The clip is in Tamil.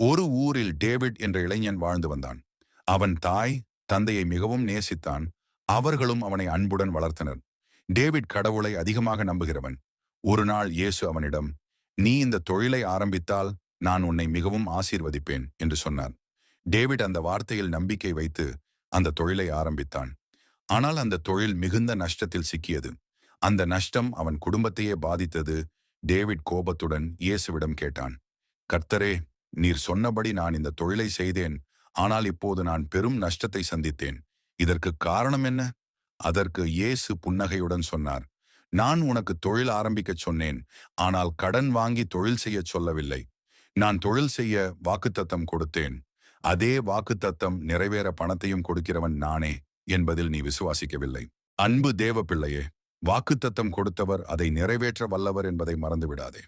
ஒரு ஊரில் டேவிட் என்ற இளைஞன் வாழ்ந்து வந்தான். அவன் தாய் தந்தையை மிகவும் நேசித்தான். அவர்களும் அவனை அன்புடன் வளர்த்தனர். டேவிட் கடவுளை அதிகமாக நம்புகிறவன். ஒரு நாள் இயேசு அவனிடம் நீ இந்த தொழிலை ஆரம்பித்தால் நான் உன்னை மிகவும் ஆசீர்வதிப்பேன் என்று சொன்னார். டேவிட் அந்த வார்த்தையில் நம்பிக்கை வைத்து அந்த தொழிலை ஆரம்பித்தான். ஆனால் அந்த தொழில் மிகுந்த நஷ்டத்தில் சிக்கியது. அந்த நஷ்டம் அவன் குடும்பத்தையே பாதித்தது. டேவிட் கோபத்துடன் இயேசுவிடம் கேட்டான் கர்த்தரே நீர் சொன்னபடி நான் இந்த தொழிலை செய்தேன். ஆனால் இப்போது நான் பெரும் நஷ்டத்தை சந்தித்தேன். இதற்கு காரணம் என்ன? அதற்கு இயேசு புன்னகையுடன் சொன்னார். நான் உனக்கு தொழில் ஆரம்பிக்கச் சொன்னேன். ஆனால் கடன் வாங்கி தொழில் செய்யச் சொல்லவில்லை. நான் தொழில் செய்ய வாக்குத்தத்தம் கொடுத்தேன். அதே வாக்குத்தத்தம் நிறைவேற பணத்தையும் கொடுக்கிறவன் நானே என்பதில் நீ விசுவாசிக்கவில்லை. அன்பு தேவ பிள்ளையே வாக்குத்தத்தம் கொடுத்தவர் அதை நிறைவேற்ற வல்லவர் என்பதை மறந்துவிடாதே.